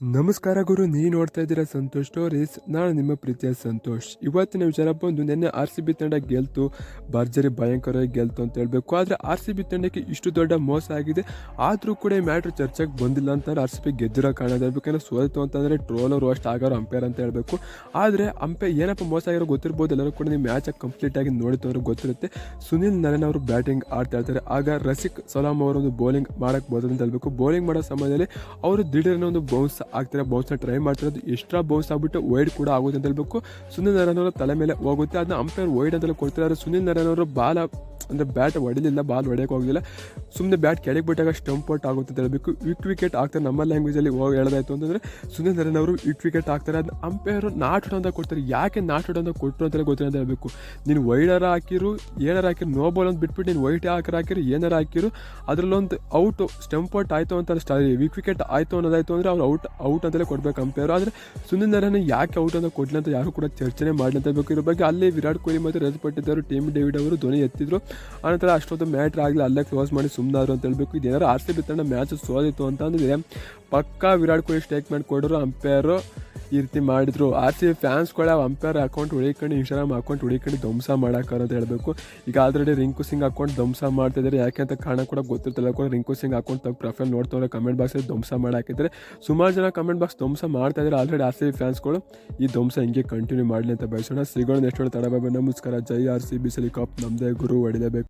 ನಮಸ್ಕಾರ ಗುರು, ನೀವು ನೋಡ್ತಾ ಇದ್ದೀರಾ ಸಂತೋಷ್ ಸ್ಟೋರೀಸ್. ನಾನು ನಿಮ್ಮ ಪ್ರೀತಿಯ ಸಂತೋಷ್. ಇವತ್ತಿನ ವಿಚಾರ ಬಂದು ನಿನ್ನೆ ಆರ್ ಸಿ ಬಿ ತಂಡ ಗೆಲ್ತು. ಭರ್ಜರಿ ಭಯಂಕರವಾಗಿ ಗೆಲ್ತು ಅಂತ ಹೇಳಬೇಕು. ಆದರೆ ಆರ್ ಸಿ ಬಿ ತಂಡಕ್ಕೆ ಇಷ್ಟು ದೊಡ್ಡ ಮೋಸ ಆಗಿದೆ. ಆದರೂ ಕೂಡ ಈ ಮ್ಯಾಟ್ರ್ ಚರ್ಚೆಗೆ ಬಂದಿಲ್ಲ ಅಂತಂದರೆ ಆರ್ ಸಿ ಬಿ ಗೆದ್ದಿರೋ ಕಾರಣ ಏನೋ ಸೋಲ್ತು ಅಂತಂದರೆ ಟ್ರೋಲರು ಅಷ್ಟು ಆಗೋರು ಅಂಪೇರ್ ಅಂತ ಹೇಳಬೇಕು. ಆದರೆ ಅಂಪೆ ಏನಪ್ಪ ಮೋಸ ಆಗಿರೋ ಗೊತ್ತಿರ್ಬೋದು. ಎಲ್ಲರೂ ಕೂಡ ನೀವು ಮ್ಯಾಚಾಗಿ ಕಂಪ್ಲೀಟ್ ಆಗಿ ನೋಡಿತು ಅವ್ರಿಗೆ ಗೊತ್ತಿರುತ್ತೆ. ಸುನಿಲ್ ನರೇನ್ ಅವರು ಬ್ಯಾಟಿಂಗ್ ಆಡ್ತಾ ಇರ್ತಾರೆ. ಆಗ ರಸಿಕ್ ಸಲಾಮ್ ಅವರು ಬೌಲಿಂಗ್ ಮಾಡೋಕ್ಕೆ ಬೋದು ಅಂತ ಹೇಳ್ಬೇಕು. ಬೌಲಿಂಗ್ ಮಾಡೋ ಸಮಯದಲ್ಲಿ ಅವರು ದಿಢೀರ್ನ ಒಂದು ಬೌನ್ಸ್ ಆಗ್ತಾರೆ ಬೌನ್ಸ್ನ ಟ್ರೈ ಮಾಡ್ತಿರೋದು ಎಕ್ಸ್ಟ್ರಾ ಬೌನ್ಸ್ ಆಗ್ಬಿಟ್ಟು ವೈಡ್ ಕೂಡ ಆಗುತ್ತೆ ಅಂತ ಹೇಳ್ಬೇಕು. ಸುನಿಲ್ ನಾರಾಯಣ ಅವರ ತಲೆ ಮೇಲೆ ಹೋಗುತ್ತೆ. ಅದನ್ನ ಅಂಪೈರ್ ವೈಡ್ ಅಂತೆಲ್ಲ ಕೊಡ್ತಿದ್ದಾರೆ. ಸುನಿಲ್ ನಾರಾಯಣ ಅವರು ಬಾಲ್ ಅಂದರೆ ಬ್ಯಾಟ್ ಹೊಡಿಲಿಲ್ಲ ಬಾಲ್ ಹೊಡೆಯೋಕೆ ಹೋಗಲಿಲ್ಲ ಸುಮ್ಮನೆ ಬ್ಯಾಟ್ ಕೆಳಗೆ ಬಿಟ್ಟಾಗ ಸ್ಟಂಪ್ ಔಟ್ ಆಗುತ್ತೆ ಹೇಳಬೇಕು. ವಿಕ್ ವಿಕೆಟ್ ಆಗ್ತಾರೆ ನಮ್ಮ ಲ್ಯಾಂಗ್ವೇಜಲ್ಲಿ ಹೋಗಿ ಹೇಳೋದಾಯ್ತು ಅಂತಂದರೆ ಸುನೀಲ್ ನರೇನ್ ಅವರು ವಿಕ್ ವಿಕೆಟ್ ಆಗ್ತಾರೆ. ಅಂಪೈರ್ ನಾಟ್ ಔಟ್ ಅಂತ ಕೊಡ್ತಾರೆ. ಯಾಕೆ ನಾಟ್ ಔಟ್ ಅಂತ ಕೊಟ್ಟರು ಅಂತ ಗೊತ್ತಿಲ್ಲ ಅಂತ ಹೇಳಬೇಕು. ನೀನು ವೈಡರ್ ಹಾಕಿರು ಏನಾರು ಹಾಕಿರು ನೋ ಬಾಲ್ ಅಂತ ಬಿಟ್ಬಿಟ್ಟು ನೀನು ವೈಟ್ ಹಾಕರ್ ಹಾಕಿರು, ಏನಾರು ಹಾಕಿರು, ಅದರಲ್ಲೊಂದು ಔಟ್ ಸ್ಟಂಪ್ ಔಟ್ ಆಯಿತು ಅಂತ ಸ್ಟಾರಿ ವಿಕ್ ವಿಕೆಟ್ ಆಯಿತು ಅನ್ನೋದಾಯ್ತು ಅಂದರೆ ಅವ್ರು ಔಟ್ ಔಟ್ ಅಂತಲೇ ಕೊಡ್ಬೇಕು ಅಂಪೇರು ಆದರೆ ಸುನೀಲ್ ನರೇನ್ ಯಾಕೆ ಔಟ್ ಅಂತ ಕೊಡಲಿ ಅಂತ ಯಾರು ಕೂಡ ಚರ್ಚೆನೇ ಮಾಡಲಿ ಅಂತ ಬೇಕು ಇದ್ರ ಬಗ್ಗೆ ಅಲ್ಲೇ ವಿರಾಟ್ ಕೊಹ್ಲಿ ಮತ್ತು ರಜಪಟ್ಟಿದ್ದವರು ಟೀಮ್ ಡೇವಿಡ್ ಅವರು ಧ್ವನಿ ಎತ್ತಿದ್ರು. ಆನಂತರ ಅಷ್ಟೊಂದು ಮ್ಯಾಟ್ರ್ ಆಗಲಿ ಅಲ್ಲೇ ಕ್ಲೋಸ್ ಮಾಡಿ ಸುಮ್ಮನಾದ್ರು ಅಂತ ಹೇಳ್ಬೇಕು. ಇದೇನಾದ್ರು ಆರ್ ಸಿ ಬಿ ತಂಡ ಮ್ಯಾಚ್ ಸೋದಿತ್ತು ಅಂತ ಪಕ್ಕಾ ವಿರಾಟ್ ಕೊಹ್ಲಿ ಸ್ಟೇಟ್ಮೆಂಟ್ ಕೊಡೋರು ಅಂಪೇರು ಈ ರೀತಿ ಮಾಡಿದ್ರು. ಆರ್ ಸಿ ಫ್ಯಾನ್ಸ್ಗಳ ಅಂಪೈರ್ ಅಕೌಂಟ್ ಉಳಿಕೊಂಡು ಇನ್ಸ್ಟಾಗ್ರಾಮ್ ಅಕೌಂಟ್ ಉಳಿಕೊಂಡು ಧ್ವಂಸ ಮಾಡಕ್ಕಾರ ಅಂತ ಹೇಳಬೇಕು. ಈಗ ಆಲ್ರೆಡಿ ರಿಂಕು ಸಿಂಗ್ ಅಕೌಂಟ್ ಧ್ವಂಸ ಮಾಡ್ತಿದ್ದಾರೆ ಯಾಕೆ ಅಂತ ಕಾರಣ ಕೂಡ ಗೊತ್ತಿರ್ತಲ್ಲ. ಕೂಡ ರಿಂಕು ಸಿಂಗ್ ಅಕೌಂಟ್ ತಗ ಪ್ರೊಫೈಲ್ ನೋಡ್ತವ್ರೆ ಕಮೆಂಟ್ ಬಾಕ್ಸಲ್ಲಿ ಧ್ವಂಸ ಮಾಡಾಕಿದ್ರೆ ಸುಮಾರು ಜನ ಕಮೆಂಟ್ ಬಾಕ್ಸ್ ಧ್ವಂಸ ಮಾಡ್ತಾ ಇದ್ದಾರೆ ಆಲ್ರೆಡಿ ಆರ್ ಸಿ ಫ್ಯಾನ್ಸ್ಗಳು ಈ ಧ್ವಂಸ ಹಿಂಗೆ ಕಂಟಿನ್ಯೂ ಮಾಡಲಿ ಅಂತ ಬಯಸೋಣ. ಸಿಗೋಣ ನೆಕ್ಸ್ಟ್ ತಡಬಾಬ ನಮಸ್ಕಾರ ಜೈ ಆರ್ ಸಿ ಬಿ ಸಲಿ ಕಪ್ ನಮ್ಮದೇ ಗುರು ಹೊಡಿಲೇಬೇಕು